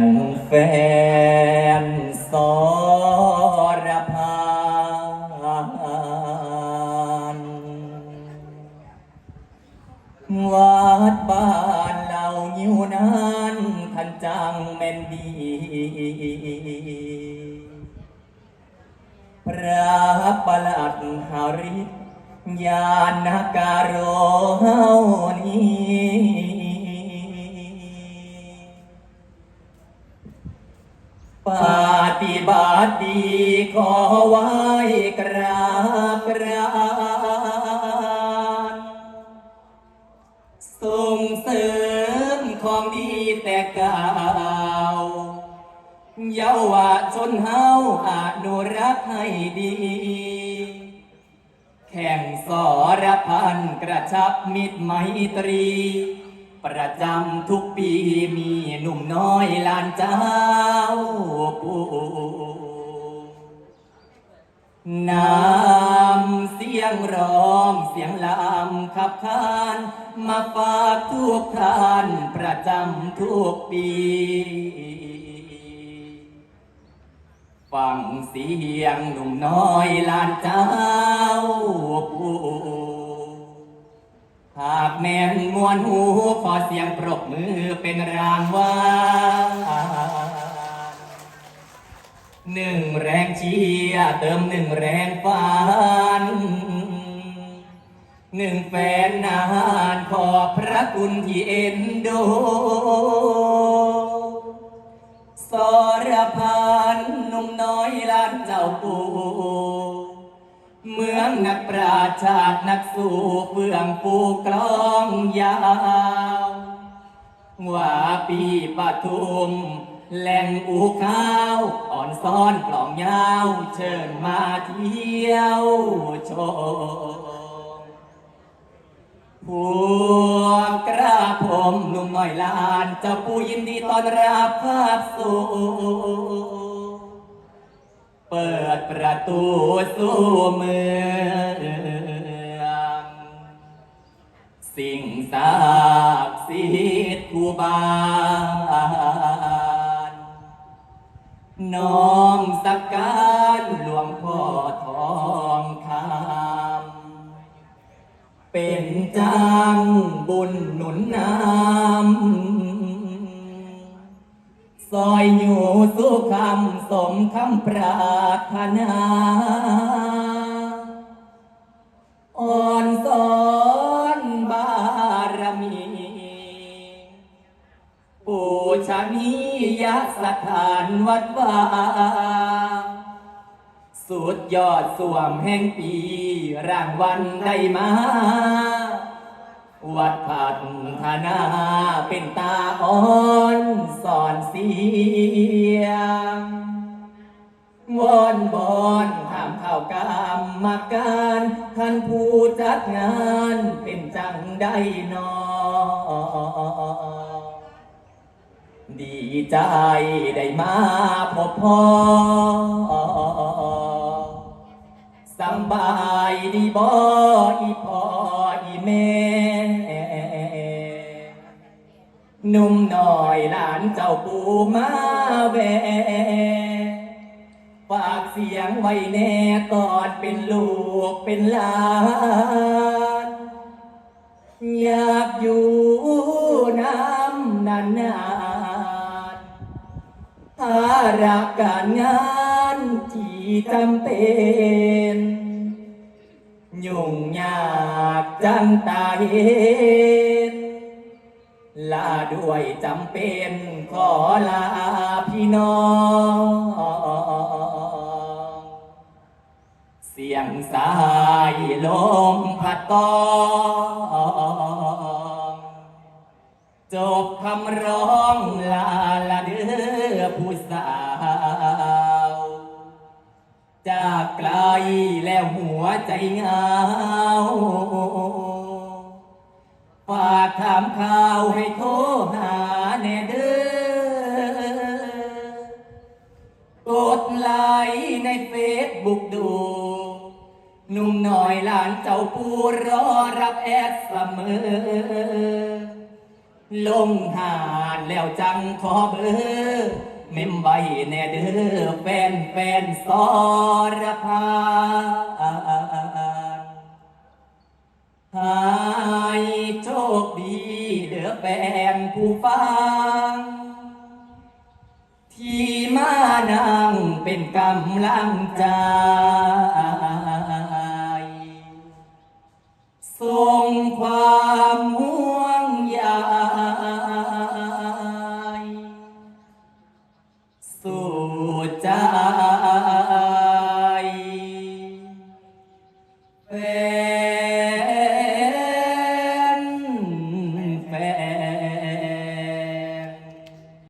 นแฟนสรพานวัดบ้านเราอยู่นั้นท่านจังแม่นดี พระประหลัดหาริยานการโรเฮานี้ ปฏิบัติดีขอไว้กราบกรานส่งเสริมของดีแต่เก่าเยาวชนเฮาอนุรักษ์ให้ดี แข่งสรพันกระชับมิตรไมตรี ประจำทุกปีมีหนุ่มน้อยลานเจ้า น้ำเสียงร้องเสียงลำขับขานมาฝากทุกท่านประจำทุกปี ฟังเสียงหนุ่มน้อยลานเจ้าผู้หากแม่นมวนหูขอเสียงปรบมือเป็นรางวัล หนึ่งแรงเชียร์เติมหนึ่งแรงฝันหนึ่งแฟนนานขอบพระคุณที่เอ็นดูสรพันนุ่มน้อยลานเจ้าปูเมืองนักปราชญ์ชาตินักสู้เฟื่องปูกลองยาว ว่าปีปทุม แหล่งอูข้าวอ่อนซ้อนกล่องยาว เชิญมาเที่ยวชมพวกกระผมหนุ่มน้อยลานเจ้าปูยินดีต้อนรับภาพสูเปิดประตูสู่เมืองสิ่งศักดิ์สิทธิ์คูบา น้อมสักการหลวงพ่อทองคำเป็นจังบุญหนุนนำซอยอยู่สุขคำสมคำปรารถนาอ่อนสอนบารมี ปูชนี ยสถานวัดวาสุดยอดสวมแห่งปี รางวัลได้มา วัดพัฒนาเป็นตาอ่อนสอนเสียงวอนบอนถามข่าวกรรมาการท่านผู้จัดงานเป็นจังได้นอ ดีใจได้มาพบพ่อสบายดีบ่อีพ่ออีแม่หนุ่มหน้อยหลานเจ้าปู่มาแวฝากเสียงไว้แน่ตอนเป็นลูกเป็นหลานอยากอยู่น้ำนานนานๆ ภาระการงานที่จำเป็นยุ่งยากจังตาเห็นลาด้วยจำเป็นขอลาพี่น้อง เสียงสายลมพัดตองจบคำร้องลา ไกลแล้วหัวใจเหงาฝากถามข่าวให้โทรหาแน่เด้อกดไลค์ในเฟซบุ๊กดูหนุ่มหน่อยหลานเจ้าปูรอรับแอดเสมอ ลงหานานแล้วจังขอเบอร์ เมมใบแน่เด้อแฟนแฟนสรพานให้โชคดีเด้อแฟนผู้ฟัง ที่มานั่งเป็นกำลังใจส่งความ